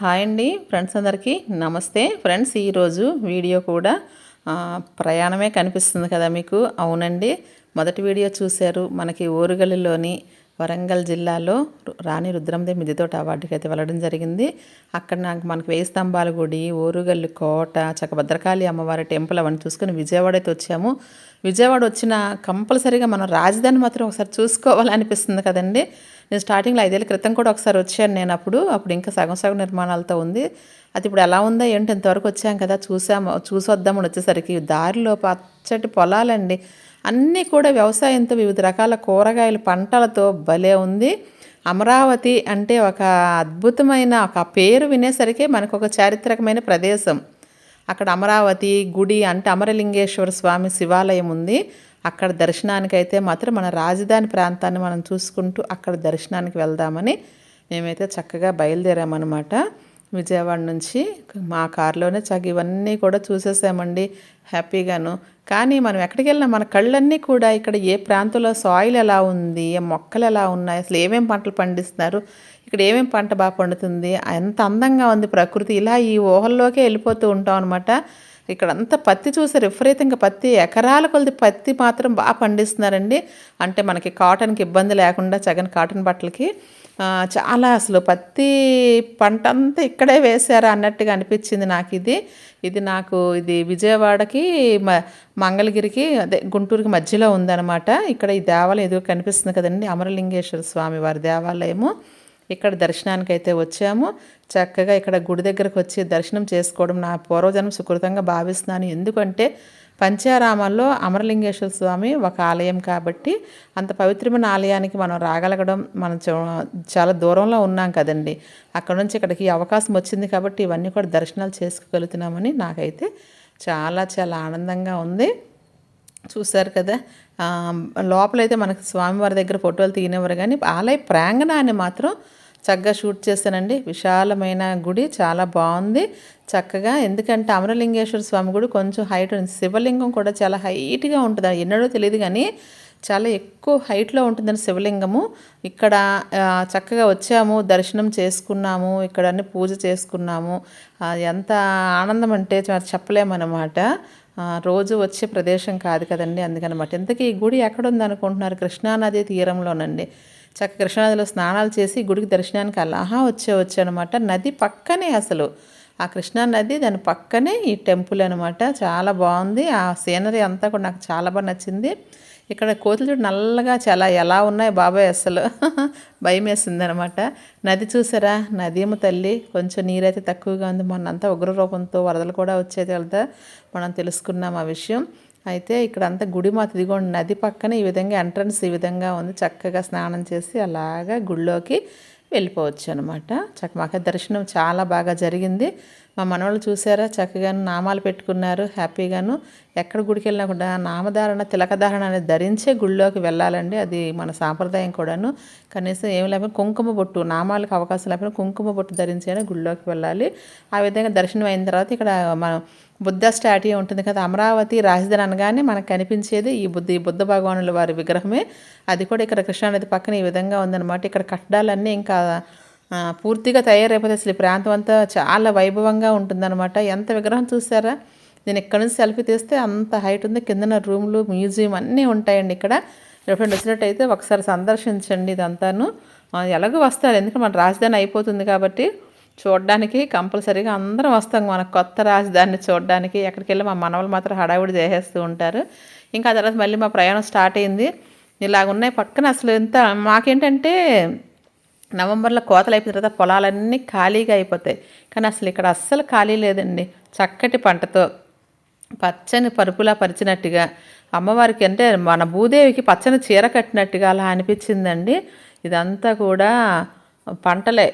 Hi అండి friends అందరికీ నమస్తే. ఫ్రెండ్స్ ఈరోజు వీడియో కూడా ప్రయాణమే కనిపిస్తుంది కదా మీకు. అవునండి. మొదటి వీడియో చూశారు. మనకి ఓరుగల్లులోని వరంగల్ జిల్లాలో రాణి రుద్రందేవి మిదితోట అవార్డుకి అయితే వెళ్ళడం జరిగింది. అక్కడ నాకు మనకి వేయి స్తంభాల గుడి ఓరుగల్లు కోట చకభద్రకాళి అమ్మవారి టెంపుల్ అవన్నీ చూసుకొని విజయవాడ అయితే వచ్చాము. విజయవాడ వచ్చిన కంపల్సరీగా మనం రాజధాని మాత్రం ఒకసారి చూసుకోవాలనిపిస్తుంది కదండి. నేను స్టార్టింగ్లో ఐదేళ్ళ క్రితం కూడా ఒకసారి వచ్చాను నేను అప్పుడు. అప్పుడు ఇంకా సగం సగం నిర్మాణాలతో ఉంది. అది ఇప్పుడు ఎలా ఉందో ఏంటి ఇంతవరకు వచ్చాం కదా. చూసాము చూసొద్దామని వచ్చేసరికి దారిలో పచ్చటి పొలాలండి. అన్నీ కూడా వ్యవసాయంతో వివిధ రకాల కూరగాయల పంటలతో భలే ఉంది. అమరావతి అంటే ఒక అద్భుతమైన ఒక పేరు వినేసరికి మనకు ఒక చారిత్రకమైన ప్రదేశం. అక్కడ అమరావతి గుడి అంటే అమరలింగేశ్వర స్వామి శివాలయం ఉంది. అక్కడ దర్శనానికైతే మాత్రం మన రాజధాని ప్రాంతాన్ని మనం చూసుకుంటూ అక్కడ దర్శనానికి వెళ్దామని మేమైతే చక్కగా బయలుదేరామన్నమాట. విజయవాడ నుంచి మా కారులోనే చక్క ఇవన్నీ కూడా చూసేసామండి హ్యాపీగాను. కానీ మనం ఎక్కడికి వెళ్ళినా మన కళ్ళన్నీ కూడా ఇక్కడ ఏ ప్రాంతంలో సాయిల్ ఎలా ఉంది ఏ మొక్కలు ఎలా ఉన్నాయి అసలు ఏమేం పంటలు పండిస్తున్నారు ఇక్కడ ఏమేమి పంట బాగా పండుతుంది ఎంత అందంగా ఉంది ప్రకృతి. ఇలా ఈ ఊహల్లోకే వెళ్ళిపోతూ ఉంటాం అనమాట ఇక్కడంతా పత్తి చూసి విపరీతంగా పత్తి ఎకరాల కొలది పత్తి మాత్రం బాగా పండిస్తున్నారండి. అంటే మనకి కాటన్కి ఇబ్బంది లేకుండా చగన్ కాటన్ బట్టలకి. చాలా అసలు పత్తి పంట అంతా ఇక్కడే వేశారు అన్నట్టుగా అనిపించింది నాకు ఇది. ఇది నాకు ఇది విజయవాడకి మ మంగళగిరికి అదే గుంటూరుకి మధ్యలో ఉందన్నమాట. ఇక్కడ ఈ దేవాలయం ఎదుగు కనిపిస్తుంది కదండి అమరలింగేశ్వర స్వామి వారి దేవాలయము. ఇక్కడ దర్శనానికి అయితే వచ్చాము. చక్కగా ఇక్కడ గుడి దగ్గరకు వచ్చి దర్శనం చేసుకోవడం నా పూర్వజన్మ సుకృతంగా భావిస్తున్నాను. ఎందుకంటే పంచారామాల్లో అమరలింగేశ్వర స్వామి ఒక ఆలయం కాబట్టి అంత పవిత్రమైన ఆలయానికి మనం రాగలగడం మనం చాలా దూరంలో ఉన్నాం కదండి. అక్కడ నుంచి ఇక్కడికి అవకాశం వచ్చింది కాబట్టి ఇవన్నీ కూడా దర్శనాలు చేసుకోగలుగుతున్నామని నాకైతే చాలా చాలా ఆనందంగా ఉంది. చూశారు కదా లోపలైతే మనకు స్వామివారి దగ్గర ఫోటోలు తీయనివ్వరు కానీ ఆలయ ప్రాంగణాన్ని మాత్రం చక్కగా షూట్ చేశానండి. విశాలమైన గుడి చాలా బాగుంది. చక్కగా ఎందుకంటే అమరలింగేశ్వర స్వామి గుడి కొంచెం హైట్ ఉంది. శివలింగం కూడా చాలా హైట్గా ఉంటుంది. ఎన్నడో తెలియదు కానీ చాలా ఎక్కువ హైట్లో ఉంటుందని శివలింగము. ఇక్కడ చక్కగా వచ్చాము దర్శనం చేసుకున్నాము ఇక్కడ అన్ని పూజ చేసుకున్నాము. ఎంత ఆనందం అంటే చెప్పలేమన్నమాట. రోజు వచ్చే ప్రదేశం కాదు కదండి అందుకనమాట. ఇంతకీ ఈ గుడి ఎక్కడ ఉంది అనుకుంటున్నారు కృష్ణానది తీరంలోనండి. చక్క కృష్ణానదిలో స్నానాలు చేసి గుడికి దర్శనానికి అలాహా వచ్చే వచ్చానమాట నది పక్కనే అసలు. ఆ కృష్ణా నది దాని పక్కనే ఈ టెంపుల్ అనమాట చాలా బాగుంది. ఆ సీనరీ అంతా కూడా నాకు చాలా బాగా నచ్చింది. ఇక్కడ కోతులు చూడు నల్లగా చాలా ఎలా ఉన్నాయి బాబాయ్ అసలు. భయం వేసింది అనమాట నది చూసారా? నదీమ తల్లి. కొంచెం నీరైతే తక్కువగా ఉంది. మొన్నంతా ఉగ్రరూపంతో వరదలు కూడా వచ్చేది వెళ్తా మనం తెలుసుకున్నాం ఆ విషయం. అయితే ఇక్కడ అంతా గుడి మాత ఇదిగోండి నది పక్కన ఈ విధంగా ఎంట్రన్స్ ఈ విధంగా ఉంది. చక్కగా స్నానం చేసి అలాగా గుళ్ళోకి వెళ్ళిపోవచ్చు అనమాట చక్క మాకు దర్శనం చాలా బాగా జరిగింది. మా మనవాళ్ళు చూసారా? చక్కగాను నామాలు పెట్టుకున్నారు హ్యాపీగాను. ఎక్కడ గుడికి వెళ్ళినా కూడా నామధారణ తిలకధారణ అనేది ధరించే గుళ్ళోకి వెళ్ళాలండి. అది మన సాంప్రదాయం కూడాను. కనీసం ఏం లేకపోయినా కుంకుమ బొట్టు నామాలకు అవకాశం లేకపోయినా కుంకుమ బొట్టు ధరించైనా గుళ్ళోకి వెళ్ళాలి. ఆ విధంగా దర్శనం అయిన తర్వాత ఇక్కడ మనం బుద్ధ స్టాట్యూ ఉంటుంది కదా అమరావతి రాజధాని అనగానే మనకు కనిపించేది ఈ బుద్ధ ఈ బుద్ధ భగవానుల వారి విగ్రహమే. అది కూడా ఇక్కడ కృష్ణానది పక్కన ఈ విధంగా ఉందన్నమాట. ఇక్కడ కట్టడాలన్నీ ఇంకా పూర్తిగా తయారైపోతే అసలు ఈ ప్రాంతం అంతా చాలా వైభవంగా ఉంటుందన్నమాట. ఎంత విగ్రహం చూసారా? నేను ఇక్కడ నుంచి సెల్ఫీ తీస్తే అంత హైట్ ఉంది. కిందన రూమ్లు మ్యూజియం అన్నీ ఉంటాయండి ఇక్కడ. ఎప్పుడైనా వచ్చినట్టయితే ఒకసారి సందర్శించండి ఇదంతాను. ఎలాగో వస్తారు. ఎందుకంటే మన రాజధాని అయిపోతుంది కాబట్టి చూడడానికి కంపల్సరీగా అందరం వస్తాం. మన కొత్త రాజధానిని చూడడానికి. ఎక్కడికి వెళ్ళి మా మనవలు మాత్రం హడావుడి చేసేస్తూ ఉంటారు. ఇంకా తర్వాత మళ్ళీ మా ప్రయాణం స్టార్ట్ అయింది. ఇలాగ ఉన్నాయి పక్కన అసలు ఎంత మాకేంటంటే నవంబర్లో కోతలు అయిపోయిన తర్వాత పొలాలన్నీ ఖాళీగా అయిపోతాయి. కానీ అసలు ఇక్కడ అస్సలు ఖాళీ లేదండి. చక్కటి పంటతో పచ్చని పరుపులా పరిచినట్టుగా అమ్మవారికి అంటే మన భూదేవికి పచ్చని చీర కట్టినట్టుగా అలా అనిపించిందండి. ఇదంతా కూడా పంటలే.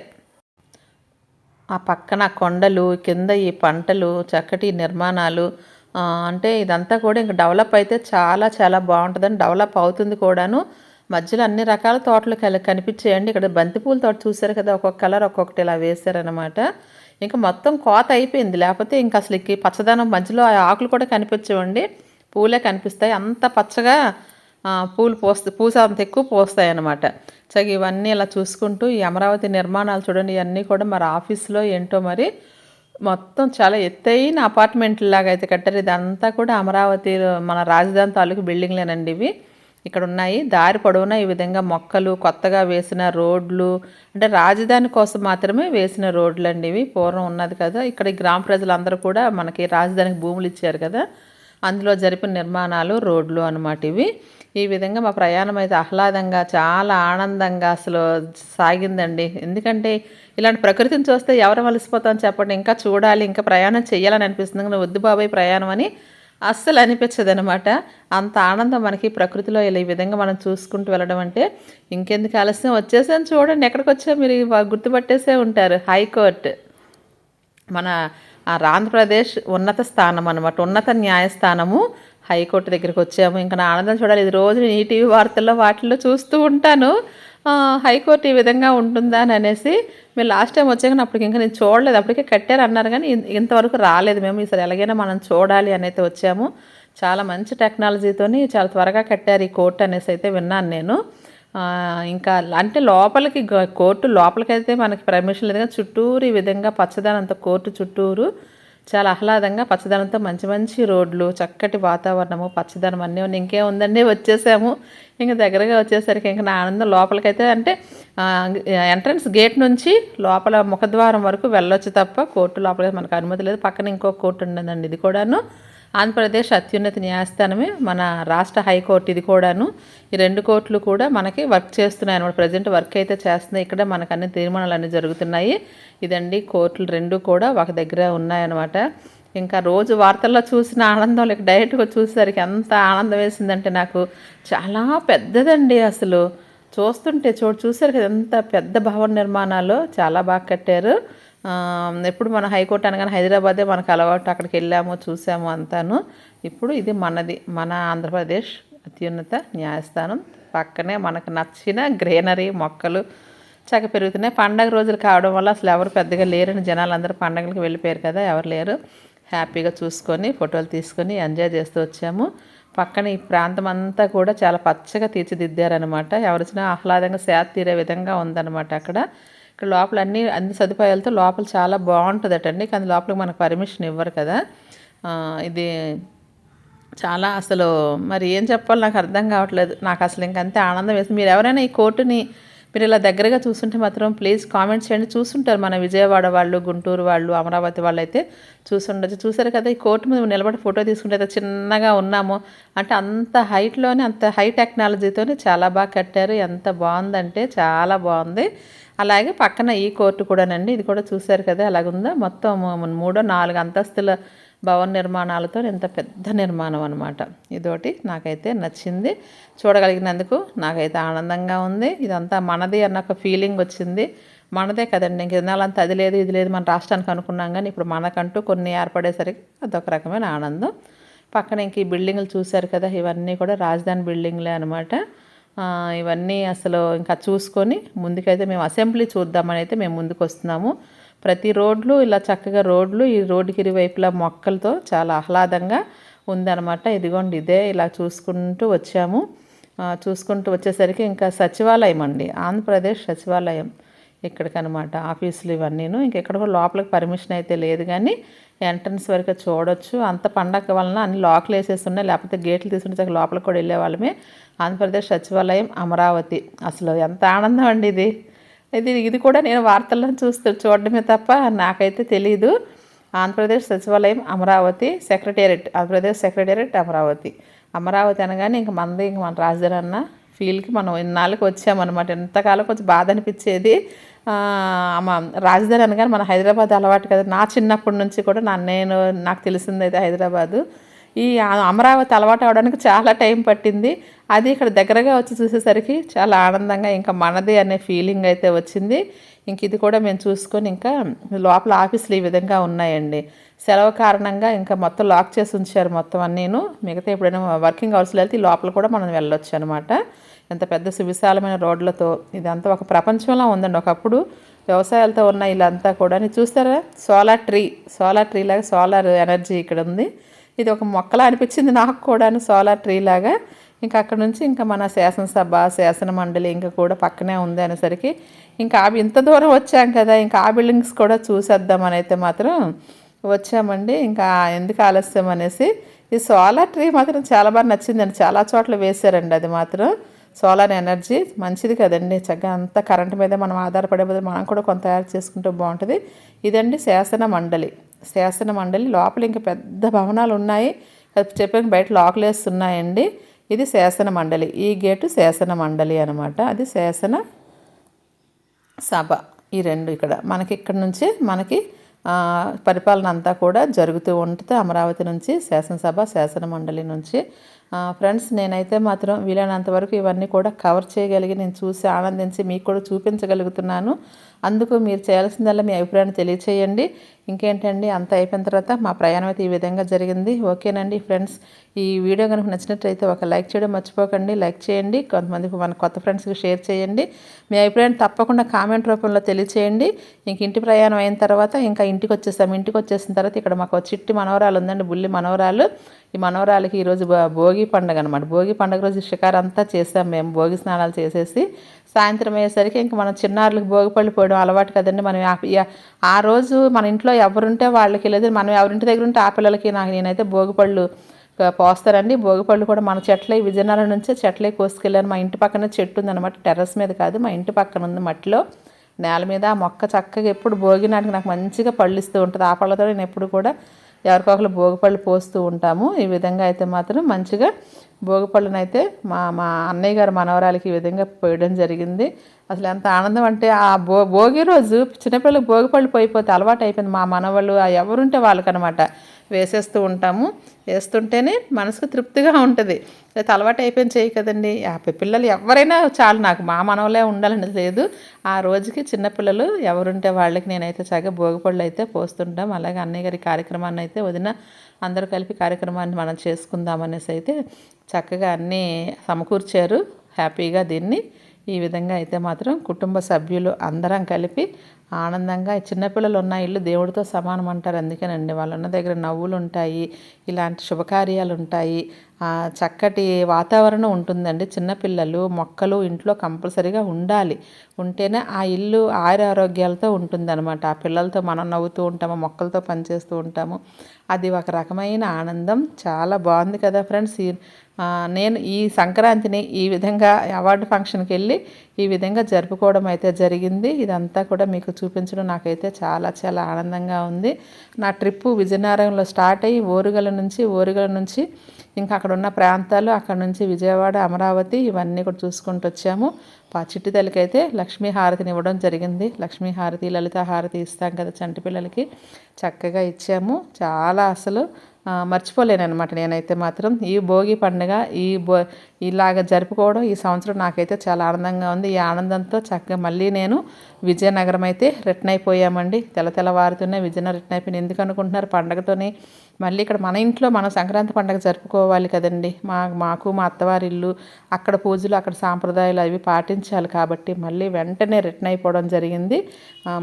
ఆ పక్కన కొండలు కింద ఈ పంటలు చక్కటి నిర్మాణాలు అంటే ఇదంతా కూడా ఇంకా డెవలప్ అయితే చాలా చాలా బాగుంటుందని డెవలప్ అవుతుంది కూడాను. మధ్యలో అన్ని రకాల తోటలు కల కనిపించేయండి. ఇక్కడ బంతిపూల తోట చూసారు కదా ఒక్కొక్క కలర్ ఒక్కొక్కటి ఇలా వేశారనమాట ఇంకా మొత్తం కోత అయిపోయింది. లేకపోతే ఇంకా అసలు ఈ పచ్చదనం మధ్యలో ఆ ఆకులు కూడా కనిపించవండి. పూలే కనిపిస్తాయి. అంత పచ్చగా పూలు పోస్తే పూస అంత ఎక్కువ పోస్తాయి అన్నమాట చక్క ఇవన్నీ ఇలా చూసుకుంటూ ఈ అమరావతి నిర్మాణాలు చూడండి. ఇవన్నీ కూడా మరి ఆఫీస్లో ఏంటో మరి మొత్తం చాలా ఎత్తైన అపార్ట్మెంట్ లాగా అయితే కట్టారు. ఇదంతా కూడా అమరావతి మన రాజధాని తాలూకు బిల్డింగ్లేనండి ఇవి. ఇక్కడ ఉన్నాయి దారి పొడవునా ఈ విధంగా మొక్కలు కొత్తగా వేసిన రోడ్లు అంటే రాజధాని కోసం మాత్రమే వేసిన రోడ్లు అండి ఇవి. పూర్వం ఉన్నది కదా. ఇక్కడ ఈ గ్రామ ప్రజలందరూ కూడా మనకి రాజధానికి భూములు ఇచ్చారు కదా. అందులో జరిపిన నిర్మాణాలు రోడ్లు అన్నమాట ఇవి. ఈ విధంగా మా ప్రయాణం అయితే ఆహ్లాదంగా చాలా ఆనందంగా అసలు సాగిందండి. ఎందుకంటే ఇలాంటి ప్రకృతిని చూస్తే ఎవరు వలసిపోతాం చెప్పండి. ఇంకా చూడాలి ఇంకా ప్రయాణం చేయాలని అనిపిస్తుంది. వద్దు బాబాయ్ ప్రయాణం అని అస్సలు అనిపించదు అనమాట అంత ఆనందం మనకి ప్రకృతిలో ఇలా ఈ విధంగా మనం చూసుకుంటూ వెళ్ళడం అంటే ఇంకెందుకు ఆలస్యం? వచ్చేసాను చూడండి ఎక్కడికి వచ్చా? మీరు గుర్తుపట్టేసే ఉంటారు. హైకోర్టు మన ఆంధ్రప్రదేశ్ ఉన్నత స్థానం అనమాట ఉన్నత న్యాయస్థానము హైకోర్టు దగ్గరికి వచ్చాము. ఇంకా నా ఆనందం చూడాలి. ఇది రోజు ఈ టీవీ వార్తల్లో వాటిల్లో చూస్తూ ఉంటాను. హైకోర్టు ఈ విధంగా ఉంటుందా అని అనేసి మీరు లాస్ట్ టైం వచ్చాక అప్పటికి ఇంకా నేను చూడలేదు. అప్పటికే కట్టారు అన్నారు కానీ ఇంతవరకు రాలేదు. మేము ఈసారి ఎలాగైనా మనం చూడాలి అని అయితే వచ్చాము. చాలా మంచి టెక్నాలజీతోని చాలా త్వరగా కట్టారు ఈ కోర్టు అనేసి అయితే విన్నాను నేను. ఇంకా అంటే లోపలికి కోర్టు లోపలికైతే మనకి పర్మిషన్ లేదు కానీ చుట్టూరు ఈ విధంగా పచ్చదనంత కోర్టు చుట్టూరు చాలా ఆహ్లాదంగా పచ్చదనంతో మంచి మంచి రోడ్లు చక్కటి వాతావరణము పచ్చదనం అన్నీ ఇంకే ఉందండి వచ్చేసాము. ఇంకా దగ్గరగా వచ్చేసరికి ఇంకా నా ఆనందం లోపలికైతే అంటే ఎంట్రన్స్ గేట్ నుంచి లోపల ముఖద్వారం వరకు వెళ్ళొచ్చు తప్ప కోర్టు లోపలికి మనకు అనుమతి లేదు. పక్కన ఇంకో కోర్టు ఉండదండి ఇది కూడాను. ఆంధ్రప్రదేశ్ అత్యున్నత న్యాయస్థానమే మన రాష్ట్ర హైకోర్టు. ఇది కూడాను ఈ రెండు కోర్టులు కూడా మనకి వర్క్ చేస్తున్నాయి అనమాట ప్రజెంట్ వర్క్ అయితే చేస్తున్నాయి. ఇక్కడ మనకు అన్ని తీర్మానాలు అన్నీ జరుగుతున్నాయి. ఇదండి కోర్టులు రెండు కూడా ఒక దగ్గర ఉన్నాయన్నమాట. ఇంకా రోజు వార్తల్లో చూసిన ఆనందం లేక డైరెక్ట్గా చూసేసరికి ఎంత ఆనందం వేసిందంటే నాకు చాలా పెద్దదండి అసలు. చూస్తుంటే చోటు చూసారు కదా ఎంత పెద్ద భవన నిర్మాణాలు చాలా బాగా కట్టారు. ఎప్పుడు మన హైకోర్టు అనగానే హైదరాబాదే మనకు అలవాటు అక్కడికి వెళ్ళాము చూసాము అంతాను. ఇప్పుడు ఇది మనది మన ఆంధ్రప్రదేశ్ అత్యున్నత న్యాయస్థానం. పక్కనే మనకు నచ్చిన గ్రీనరీ మొక్కలు చక్క పెరుగుతున్నాయి. పండగ రోజులు కావడం వల్ల అసలు ఎవరు పెద్దగా లేరని జనాలు అందరూ పండగలకు వెళ్ళిపోయారు కదా ఎవరు లేరు. హ్యాపీగా చూసుకొని ఫోటోలు తీసుకొని ఎంజాయ్ చేస్తూ వచ్చాము. పక్కన ఈ ప్రాంతం అంతా కూడా చాలా పచ్చగా తీర్చిదిద్దారనమాట ఎవరు వచ్చినా ఆహ్లాదంగా సేద తీరే విధంగా ఉందన్నమాట అక్కడ. ఇక్కడ లోపల అన్ని అన్ని సదుపాయాలతో లోపల చాలా బాగుంటుందటండి. కానీ లోపలికి మనకు పర్మిషన్ ఇవ్వరు కదా. ఇది చాలా అసలు మరి ఏం చెప్పాలో నాకు అర్థం కావట్లేదు. నాకు అసలు ఇంకంతే ఆనందం వేస్తుంది. మీరు ఎవరైనా ఈ కోర్టుని మీరు ఇలా దగ్గరగా చూస్తుంటే మాత్రం ప్లీజ్ కామెంట్స్ చేయండి. చూస్తుంటారు మన విజయవాడ వాళ్ళు గుంటూరు వాళ్ళు అమరావతి వాళ్ళు అయితే చూసుండొచ్చు చూసారు కదా ఈ కోర్టు మీద నిలబడి ఫోటో తీసుకుంటే చిన్నగా ఉన్నాము. అంటే అంత హైట్లోనే అంత హై టెక్నాలజీతోనే చాలా బాగా కట్టారు. ఎంత బాగుందంటే చాలా బాగుంది. అలాగే పక్కన ఈ కోర్టు కూడానండి. ఇది కూడా చూశారు కదా అలాగుందా మొత్తం మూడో నాలుగు అంతస్తుల భవన నిర్మాణాలతో ఇంత పెద్ద నిర్మాణం అనమాట ఇదోటి నాకైతే నచ్చింది. చూడగలిగినందుకు నాకైతే ఆనందంగా ఉంది. ఇదంతా మనది అన్న ఒక ఫీలింగ్ వచ్చింది. మనదే కదండి. ఇంక ఇన్నాళ్ళంతా అది లేదు ఇది లేదు మన రాష్ట్రానికి అనుకున్నాం కానీ ఇప్పుడు మనకంటూ కొన్ని ఏర్పడేసరికి అదొక రకమైన ఆనందం. పక్కన ఇంక ఈ బిల్డింగ్లు చూశారు కదా ఇవన్నీ కూడా రాజధాని బిల్డింగ్లే అనమాట ఇవన్నీ అసలు ఇంకా చూసుకొని ముందుకైతే మేము అసెంబ్లీ చూద్దామని అయితే మేము ముందుకు వస్తున్నాము ప్రతి రోడ్లు ఇలా చక్కగా రోడ్లు ఈ రోడ్డుకి ఇరువైపులా మొక్కలతో చాలా ఆహ్లాదంగా ఉందన్నమాట. ఇదిగోండి ఇదే ఇలా చూసుకుంటూ వచ్చాము. చూసుకుంటూ వచ్చేసరికి ఇంకా సచివాలయం అండి ఆంధ్రప్రదేశ్ సచివాలయం. ఇక్కడికనమాట ఆఫీసులు ఇవన్నీను. ఇంకెక్కడ కూడా లోపలికి పర్మిషన్ అయితే లేదు కానీ ఎంట్రన్స్ వరకు చూడొచ్చు. అంత పండగ వలన అన్ని లాక్లు వేసేస్తున్నాయి. ఉన్నాయి లేకపోతే గేట్లు తీసుకుంటే లోపలికి కూడా వెళ్ళే వాళ్ళమే. ఆంధ్రప్రదేశ్ సచివాలయం అమరావతి. అసలు ఎంత ఆనందం అండి ఇది. ఇది ఇది కూడా నేను వార్తల్లో చూస్తూ చూడడమే తప్ప నాకైతే తెలీదు. ఆంధ్రప్రదేశ్ సచివాలయం అమరావతి సెక్రటేరియట్. ఆంధ్రప్రదేశ్ సెక్రటేరియట్ అమరావతి. అమరావతి అనగానే ఇంక మంది ఇంక మన రాజధాని అన్న ఫీల్కి మనం ఇన్నాళ్ళకి వచ్చామన్నమాట. ఎంతకాలం కొంచెం బాధ అనిపించేది. రాజధాని అనగానే మన హైదరాబాద్ అలవాటు కదా. నా చిన్నప్పటి నుంచి కూడా నా నేను నాకు తెలిసింది అయితే హైదరాబాదు. ఈ అమరావతి అలవాటు అవడానికి చాలా టైం పట్టింది. అది ఇక్కడ దగ్గరగా వచ్చి చూసేసరికి చాలా ఆనందంగా ఇంకా మనది అనే ఫీలింగ్ అయితే వచ్చింది. ఇంక ఇది కూడా మేము చూసుకొని ఇంకా లోపల ఆఫీసులు ఈ విధంగా ఉన్నాయండి. సెలవు కారణంగా ఇంకా మొత్తం లాక్ చేసి ఉంచారు మొత్తం అన్నీను. మిగతా ఎప్పుడైనా వర్కింగ్ అవర్స్లో వెళ్తే ఈ లోపల కూడా మనం వెళ్ళొచ్చు అనమాట ఎంత పెద్ద సువిశాలమైన రోడ్లతో ఇదంతా ఒక ప్రపంచంలో ఉందండి. ఒకప్పుడు వ్యవసాయాలతో ఉన్న ఇలాంతా కూడా చూస్తారా? సోలార్ ట్రీ సోలార్ ట్రీ లాగా సోలార్ ఎనర్జీ ఇక్కడ ఉంది. ఇది ఒక మొక్కలా అనిపించింది నాకు కూడాను సోలార్ ట్రీ లాగా. ఇంకా అక్కడ నుంచి ఇంకా మన శాసనసభ శాసన మండలి ఇంకా కూడా పక్కనే ఉంది అనేసరికి ఇంకా అవి ఇంత దూరం వచ్చాం కదా ఇంకా ఆ బిల్డింగ్స్ కూడా చూసేద్దామని అయితే మాత్రం వచ్చామండి. ఇంకా ఎందుకు ఆలస్యం అనేసి ఈ సోలార్ ట్రీ మాత్రం చాలా బాగా నచ్చిందండి. చాలా చోట్ల వేశారండి అది మాత్రం. సోలార్ ఎనర్జీ మంచిది కదండి. చక్కగా అంతా కరెంట్ మీద మనం ఆధారపడే బదులు మనం కూడా కొంత తయారు చేసుకుంటే బాగుంటుంది. ఇదండి శాసన మండలి. శాసన మండలి లోపల ఇంకా పెద్ద భవనాలు ఉన్నాయి. అది చెప్పాను బయట లాకులేసి ఉన్నాయండి. ఇది శాసన మండలి. ఈ గేటు శాసన మండలి అనమాట అది శాసన సభ. ఈ రెండు ఇక్కడ. మనకి ఇక్కడ నుంచి మనకి పరిపాలన అంతా కూడా జరుగుతూ ఉంటుంది. అమరావతి నుంచి శాసనసభ శాసన మండలి నుంచి ఫ్రెండ్స్ నేనైతే మాత్రం వీలైనంత వరకు ఇవన్నీ కూడా కవర్ చేయగలిగి నేను చూసి ఆనందించి మీకు కూడా చూపించగలుగుతున్నాను. అందుకు మీరు చేయాల్సిందల్లా మీ అభిప్రాయాన్ని తెలియచేయండి. ఇంకేంటండి అంత అయిపోయిన తర్వాత మా ప్రయాణం అయితే ఈ విధంగా జరిగింది. ఓకేనండి ఫ్రెండ్స్ ఈ వీడియో కనుక నచ్చినట్లయితే ఒక లైక్ చేయడం మర్చిపోకండి. లైక్ చేయండి కొంతమందికి మన కొత్త ఫ్రెండ్స్కి షేర్ చేయండి. మీ అభిప్రాయం తప్పకుండా కామెంట్ రూపంలో తెలియచేయండి. ఇంక ఇంటి ప్రయాణం అయిన తర్వాత ఇంకా ఇంటికి వచ్చేసాం ఇంటికి వచ్చేసిన తర్వాత ఇక్కడ మాకు ఒక చిట్టి మనవరాలు ఉందండి బుల్లి మనవరాలు. ఈ మనవరాలకి ఈరోజు భోగి పండుగ అనమాట భోగి పండుగ రోజు షికారు అంతా చేసాం మేము భోగి స్నానాలు చేసేసి. సాయంత్రం అయ్యేసరికి ఇంకా మనం చిన్నారులకు భోగిపళ్ళు పోయడం అలవాటు కదండి. మనం ఆ రోజు మన ఇంట్లో ఎవరుంటే వాళ్ళకి లేదు మనం ఎవరింటి దగ్గర ఉంటే ఆ పిల్లలకి నాకు నేనైతే భోగిపళ్ళు పోస్తారండి. భోగిపళ్ళు కూడా మన చెట్లే విజయనగరం నుంచే చెట్లే కోసుకెళ్ళాను మా ఇంటి పక్కన చెట్టు ఉందన్నమాట టెర్రస్ మీద కాదు మా ఇంటి పక్కన ఉంది మట్టిలో. నేల మీద ఆ మొక్క చక్కగా ఎప్పుడు భోగి నాటికి నాకు మంచిగా పళ్ళు ఇస్తూ ఉంటుంది. ఆ పళ్ళతో నేను ఎప్పుడు కూడా ఎవరికొకరు భోగిపళ్ళు పోస్తూ ఉంటాము. ఈ విధంగా అయితే మాత్రం మంచిగా భోగిపళ్ళనైతే మా మా అన్నయ్య గారు మనవరాలకి ఈ విధంగా పోయడం జరిగింది. అసలు ఎంత ఆనందం అంటే ఆ భో భోగి రోజు చిన్నపిల్లలు భోగి పళ్ళు పోయిపోతే అలవాటు అయిపోయింది మా మనవాళ్ళు ఆ ఎవరుంటే వాళ్ళకనమాట. వేసేస్తూ ఉంటాము. వేస్తుంటేనే మనసుకు తృప్తిగా ఉంటుంది. లేకపోతే అలవాటు అయిపోయింది చేయి కదండి. పిల్లలు ఎవరైనా చాలు నాకు మా మనవలే ఉండాలని లేదు. ఆ రోజుకి చిన్నపిల్లలు ఎవరుంటే వాళ్ళకి నేనైతే చక్కగా భోగిపళ్ళు అయితే పోస్తుంటాం. అలాగే అన్నయ్య గారి కార్యక్రమాన్ని అయితే వదిన అందరూ కలిపి కార్యక్రమాన్ని మనం చేసుకుందాం అనేసి అయితే చక్కగా అన్నీ సమకూర్చారు. హ్యాపీగా దీన్ని ఈ విధంగా అయితే మాత్రం కుటుంబ సభ్యులు అందరం కలిపి ఆనందంగా చిన్నపిల్లలు ఉన్న ఇల్లు దేవుడితో సమానం అంటారు. అందుకేనండి వాళ్ళు ఉన్న దగ్గర నవ్వులు ఉంటాయి ఇలాంటి శుభకార్యాలు ఉంటాయి చక్కటి వాతావరణం ఉంటుందండి. చిన్నపిల్లలు మొక్కలు ఇంట్లో కంపల్సరీగా ఉండాలి. ఉంటేనే ఆ ఇల్లు ఆయుర ఆరోగ్యాలతో ఉంటుందన్నమాట. ఆ పిల్లలతో మనం నవ్వుతూ ఉంటాము మొక్కలతో పనిచేస్తూ ఉంటాము. అది ఒక రకమైన ఆనందం. చాలా బాగుంది కదా ఫ్రెండ్స్. ఈ నేను ఈ సంక్రాంతిని ఈ విధంగా అవార్డు ఫంక్షన్కి వెళ్ళి ఈ విధంగా జరుపుకోవడం అయితే జరిగింది. ఇదంతా కూడా మీకు చూపించడం నాకైతే చాలా చాలా ఆనందంగా ఉంది. నా ట్రిప్పు విజయనగరంలో స్టార్ట్ అయ్యి ఓరుగల నుంచి ఓరుగల నుంచి ఇంకా అక్కడ అక్కడున్న ప్రాంతాలు అక్కడ నుంచి విజయవాడ అమరావతి ఇవన్నీ కూడా చూసుకుంటూ వచ్చాము. పా చిట్టి తల్లికైతే లక్ష్మీ హారతిని ఇవ్వడం జరిగింది. లక్ష్మీ హారతి లలిత హారతి ఇస్తాం కదా చంటి పిల్లలకి. చక్కగా ఇచ్చాము. చాలా అసలు మర్చిపోలేనమాట నేనైతే మాత్రం. ఈ భోగి పండుగ ఈ బో ఇలాగ జరుపుకోవడం ఈ సంవత్సరం నాకైతే చాలా ఆనందంగా ఉంది. ఈ ఆనందంతో చక్కగా మళ్ళీ నేను విజయనగరం అయితే రిటర్న్ అయిపోయామండి. తెల తెల్లవారుతూనే విజయనగరం రిటర్న్ అయిపోయింది. ఎందుకు అనుకుంటున్నారు? పండగతోని మళ్ళీ ఇక్కడ మన ఇంట్లో మనం సంక్రాంతి పండుగ జరుపుకోవాలి కదండి. మా మాకు మా అత్తవారి ఇల్లు అక్కడ పూజలు అక్కడ సాంప్రదాయాలు అవి పాటించాలి కాబట్టి మళ్ళీ వెంటనే రిటర్న్ అయిపోవడం జరిగింది.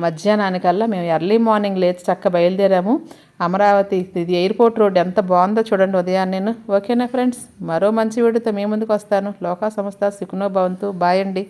మధ్యాహ్నానికల్లా మేము ఎర్లీ మార్నింగ్ లేచి చక్క బయలుదేరాము. అమరావతి ఇది ఎయిర్పోర్ట్ రోడ్ ఎంత బాగుందో చూడండి ఉదయాన్నే నేను ఓకేనా ఫ్రెండ్స్? మరో మంచి వీడియోతో మీ ముందుకు వస్తాను. లోకా సంస్థ సుఖనో భవంతు. బాయ్ అండి.